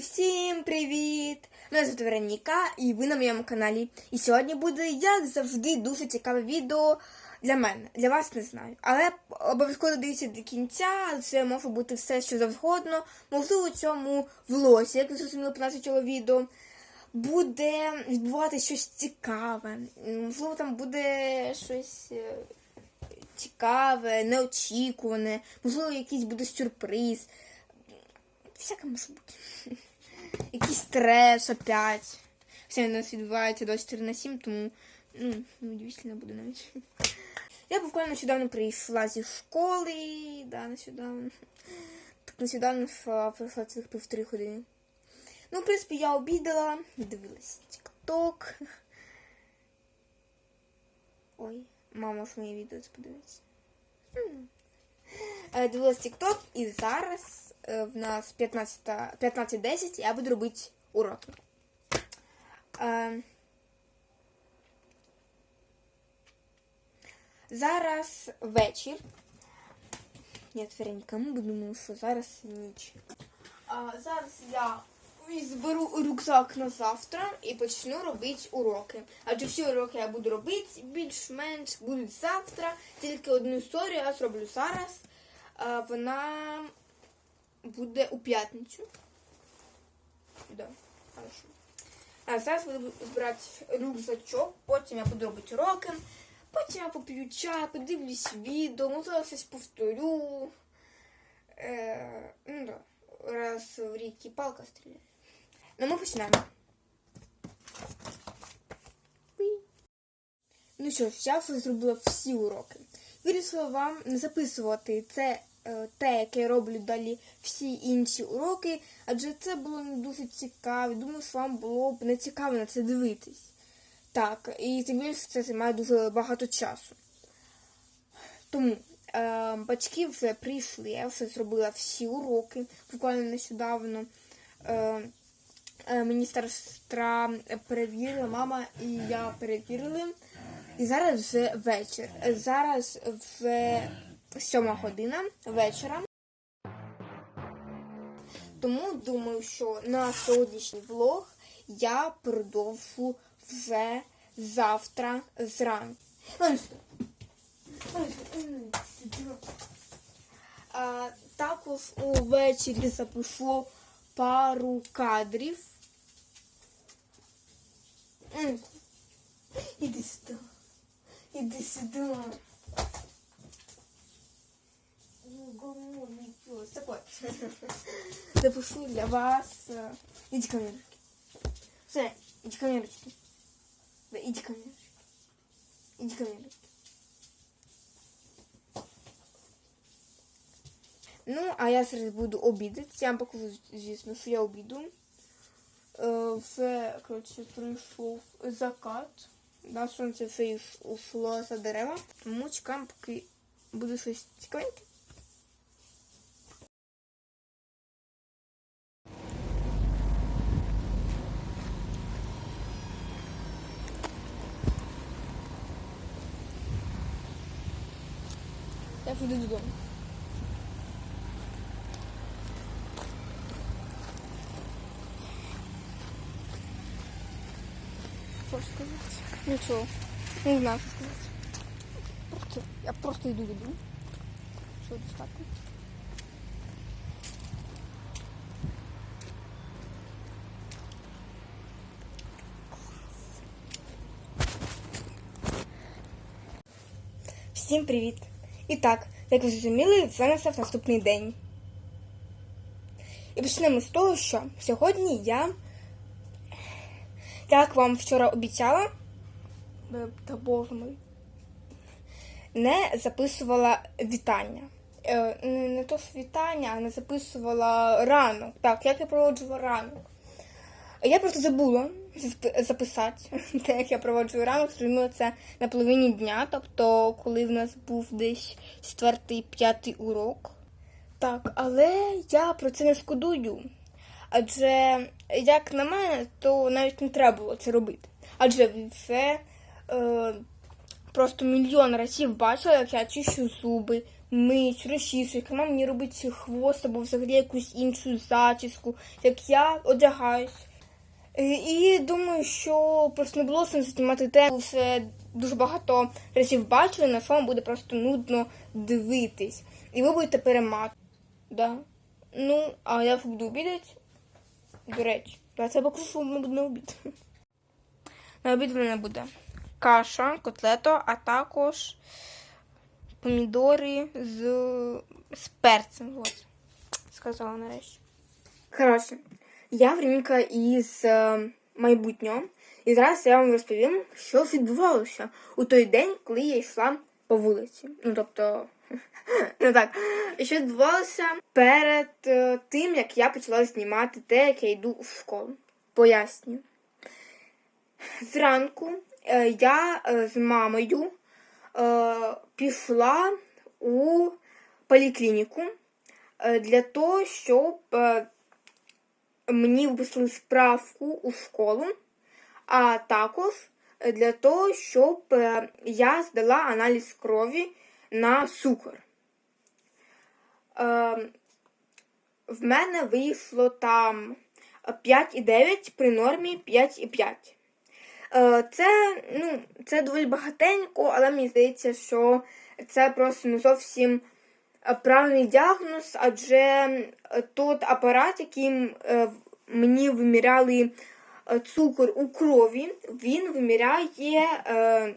Всім привіт! Мене звати Вероніка, і ви на моєму каналі. І сьогодні буде, як завжди, дуже цікаве відео для мене. Для вас не знаю. Але обов'язково дивіться до кінця. Це може бути все, що завгодно. Можливо, у цьому влозі, як ви зрозуміли по назві цього відео, буде відбуватися щось цікаве. Можливо, там буде щось. е, Цікаве, неочікуване, можливо, якийсь буде сюрприз. Всяке може бути. Якийсь стрес опять. Все у нас відбувається 24 на 7, тому ну, неудивительно буде навіть. Я буквально нещодавно прийшла зі школи, да, нещодавно. Так нещодавно пройшла цих півтори години. Ну, в принципі, я обідала, дивилась TikTok. Ой, мама ж моє відео подивиться. Е, Дивилась TikTok і зараз в нас 15 15.10 я буду робити уроки. Е, Зараз вечір. Ні, Вероніка, ми будемо, що зараз ніч. А, зараз я зберу рюкзак на завтра і почну робити уроки. Адже всі уроки я буду робити більш-менш будуть завтра. Тільки одну історію я зроблю зараз. А, вона буде у п'ятницю. Да, хорошо. А зараз буду збирати рюкзачок, потім я буду робити уроки. Потім я поп'ю чай, подивлюсь відео, можливо, щось повторю. Е, ну да, раз в рік і палка стріляє. Ну ми починаємо. Ну що ж, я зробила всі уроки. Вирішила вам записувати це те, яке роблю далі всі інші уроки, адже це було не дуже цікаво. Думаю, що вам було б не цікаво на це дивитись. Так, і тим більше це займає дуже багато часу. Тому е, батьки вже прийшли, я вже зробила всі уроки буквально нещодавно. Е, е, мені сестра перевірила, мама і я перевірили. І зараз вже вечір. Зараз вже сьома година вечора. Тому думаю, що на сьогоднішній влог я продовжу вже завтра зранку. А, також увечері запишу пару кадрів. Іди сюди. Іди сюди. Запишу для вас. э, Иди ко мне. ручки. Стой, иди ко мне ручки. Да, иди ко мне ручки. Иди ко мне ручки. Ну, а я зараз буду обідати. Я вам покажу, звісно, що я обіду. Е, Вже, коротше, прийшов закат. Да, сонце йш- ушло за дерева. Тому чекаємо, поки буде щось цікавеньке. Я піду додому. Що сказати? Нічого. Не знаю, що сказати. Просто, я просто йду додому. Що достатньо. Всім привіт! І так, як ви зрозуміли, вже настав наступний день. І почнемо з того, що сьогодні я, як вам вчора обіцяла, е, та боже мой, не записувала вітання. Е, Не, не то що вітання, а не записувала ранок. Так, як я проводжувала ранок. Я просто забула записати те, як я проводжу ранок, зробила це на половині дня, тобто коли в нас був десь четвертий, п'ятий урок. Так, але я про це не шкодую. Адже, як на мене, то навіть не треба було це робити. Адже вже е, просто мільйон разів бачили, як я чищу зуби, мить, розчісую, яка мама мені робить хвост або взагалі якусь іншу зачіску, як я одягаюсь. Е, І думаю, що просто не було знімати те, все дуже багато разів бачили, на що вам буде просто нудно дивитись. І ви будете перемати. Да. Ну, а я буду обідати. До речі, я це покажу, що ми на обід. На обід в мене буде каша, котлето, а також помідори з, з перцем. От, сказала нарешті. Коротше, я Вероніка із е, майбутнього. І зараз я вам розповім, що відбувалося у той день, коли я йшла по вулиці. Ну, тобто, ну так, що відбувалося перед е, тим, як я почала знімати те, як я йду у школу. Поясню. Зранку е, я з мамою пішла у поліклініку для того, щоб мені виписали справку у школу, а також для того, щоб е, я здала аналіз крові на цукор. Е, В мене вийшло там 5,9 при нормі 5,5. Е, Це, ну, це доволі багатенько, але мені здається, що це просто не зовсім правильний діагноз, адже е, тот апарат, яким е, мені виміряли е, цукор у крові, він виміряє е,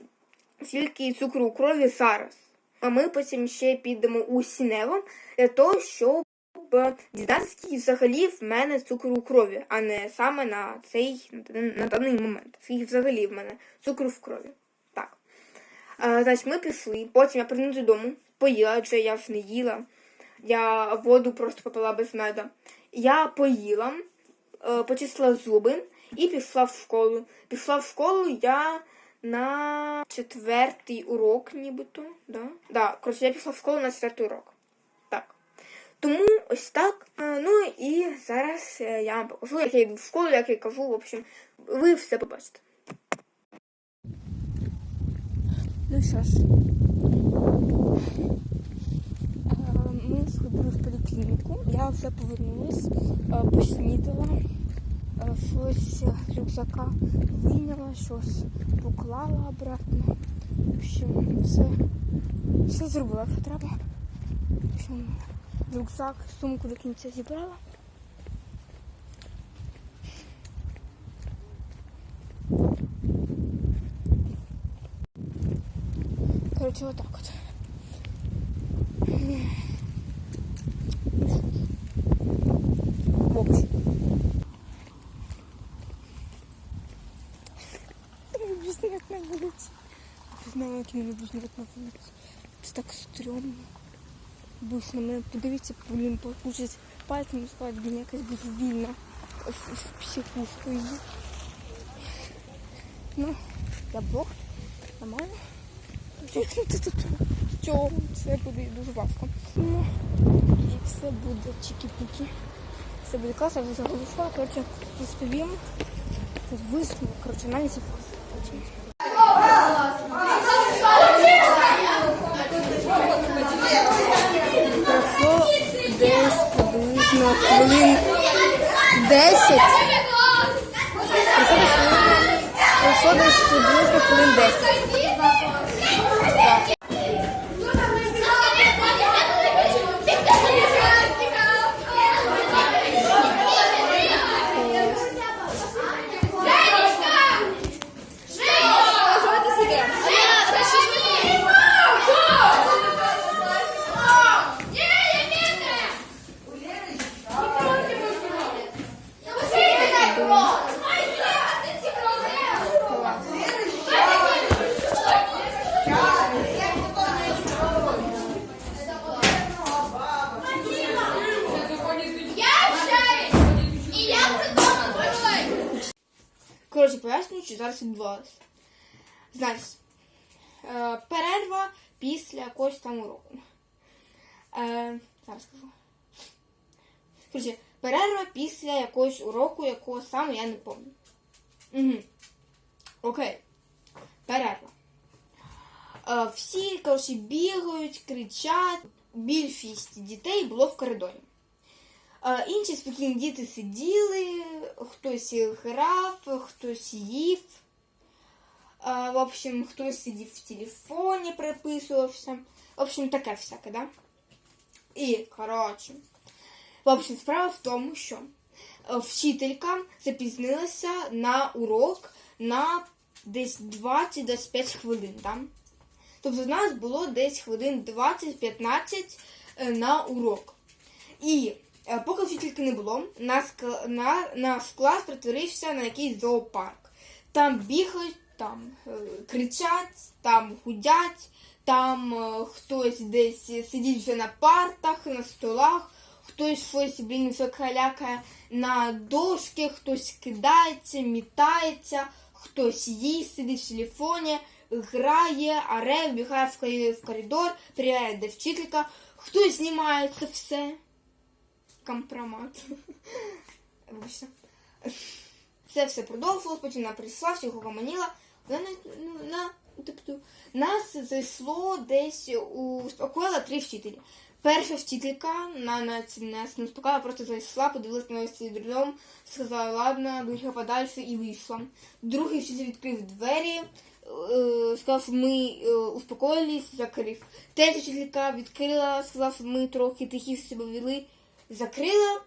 скільки цукру у крові зараз. А ми потім ще підемо у Сінево для того, щоб е, дізнатися, взагалі в мене цукру у крові, а не саме на цей на даний момент. Скільки взагалі в мене цукру в крові. Так. Е, значить, ми пішли, потім я приїду додому, поїла, адже я ж не їла. Я воду просто попила без меда. Я поїла, е, почистила зуби і пішла в школу. Пішла в школу я на четвертий урок, нібито. Да? Да, коротше, я пішла в школу на четвертий урок. Так. Тому ось так. Е, Ну і зараз е, я вам покажу, як я йду в школу, як я кажу, в общем, ви все побачите. Ну що ж. Е, Ми сходили в поліклініку. Я вже повернулась, е, поснідала, е, щось рюкзака вийняла, щось поклала обратно. В общем, все, все зробила, що треба. В общем, рюкзак, сумку до кінця зібрала. Короче, вот так вот. В общем. Я люблю снег на вулиці. Не знаю, як я не люблю снег на вулиці. Це так стрьомно. Бусь на мене, подивіться, блін, покушать пальцем сказати, блін, якась божевільна в, в психушку її. Ну, я Бог, нормально. Звикнути тут в це буде дуже важко. Ну, і все буде чики-піки. Все буде класно, я вже заголосила, коротше, розповім висновок, коротше, аналізів. Пройшло десь приблизно хвилин 10. Пройшло Пройшло десь приблизно хвилин 10. Зараз відбувалося. Значить, е, перерва після якогось там уроку. Е, зараз скажу. Коротше, перерва після якогось уроку, якого саме я не пам'ятаю. Угу. Окей. Перерва. Е, всі, коротше, бігають, кричать. більшість дітей було в коридорі. Інші спокійні діти сиділи, хтось грав, хтось їв. В общем, хтось сидів в телефоні, переписувався. В общем, таке всяке, да? І, коротше, в общем, справа в тому, що вчителька запізнилася на урок на десь 20-25 хвилин, да? Тобто в нас було десь хвилин 20-15 е, на урок. І поки вчительки не було, наш, на, наш клас перетворився на якийсь зоопарк. Там бігають, там е, кричать, там гудять, там е, хтось десь сидить вже на партах, на столах, хтось щось, блін, калякає на дошки, хтось кидається, мітається, хтось їсть, сидить в телефоні, грає, аре, вбігає в коридор, перевіряє, де вчителька, хтось знімає це все. Компромат. Це все продовжилось, потім вона прийшла, всього гомоніла. Вона на, тобто, нас зайшло десь у успокоїла три вчителі. Перша вчителька на нас, не успокоїла, просто зайшла, подивилась на нас дурном, сказала, ладно, друга подальше і вийшла. Другий вчитель відкрив двері, е, сказав, ми е, успокоїлись, закрив. Третя вчителька відкрила, сказала, що ми трохи тихіше себе вели, закрила.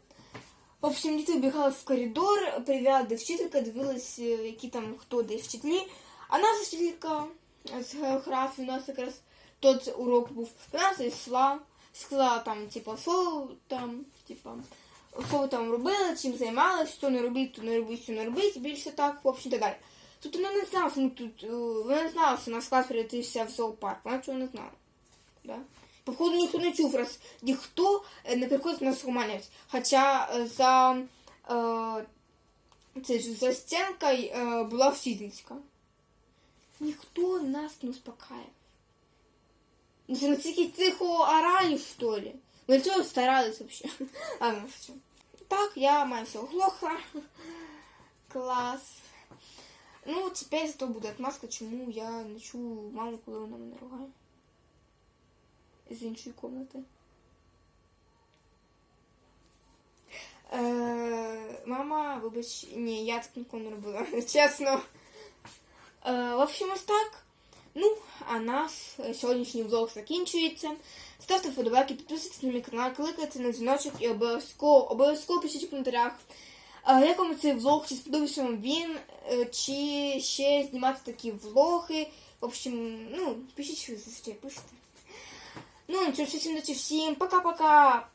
В общем, діти вбігали в коридор, перевіряли, де вчителька, дивились, е, які там хто де вчителі. А наша вчителька з географії у нас якраз тот урок був. Вона зайшла, сказала там, типа, що там, типа, ви там робили, чим займалися, що не робіть, то не робіть, що не робіть, більше так, в общем, так далі. Тут вона не знала, що ми тут, е, вона не знала, що наш клас перетворився в зоопарк, вона цього не знала. Да? Походу ніхто не чув, раз ніхто е, не приходить нас гуманять. Хоча е, за, е, це ж, за стінкою е, була вчительська. Ніхто нас не успокаивает. Ну, це настільки тихо орали, что ли? Ну, чого старались все. Так, я маю все глохла. Клас. Ну, теперь зато буде отмазка, чому я не чую маму, коли вона мене ругає. З іншої комнати. Е, мама, вибач, ні, я так ніколи не робила, чесно. Е, в общем, ось так. Ну, а наш е, сьогоднішній влог закінчується. Ставте вподобайки, підписуйтесь на мій канал, кликайте на дзвіночок і обов'язково обов'язково пишіть в коментарях. е, Як вам цей влог, чи сподобався вам він, е, чи ще знімати такі влоги. В общем, ну, пишіть, що ви зазвичай пишете. Ну, нічого, всім, всім, пока-пока.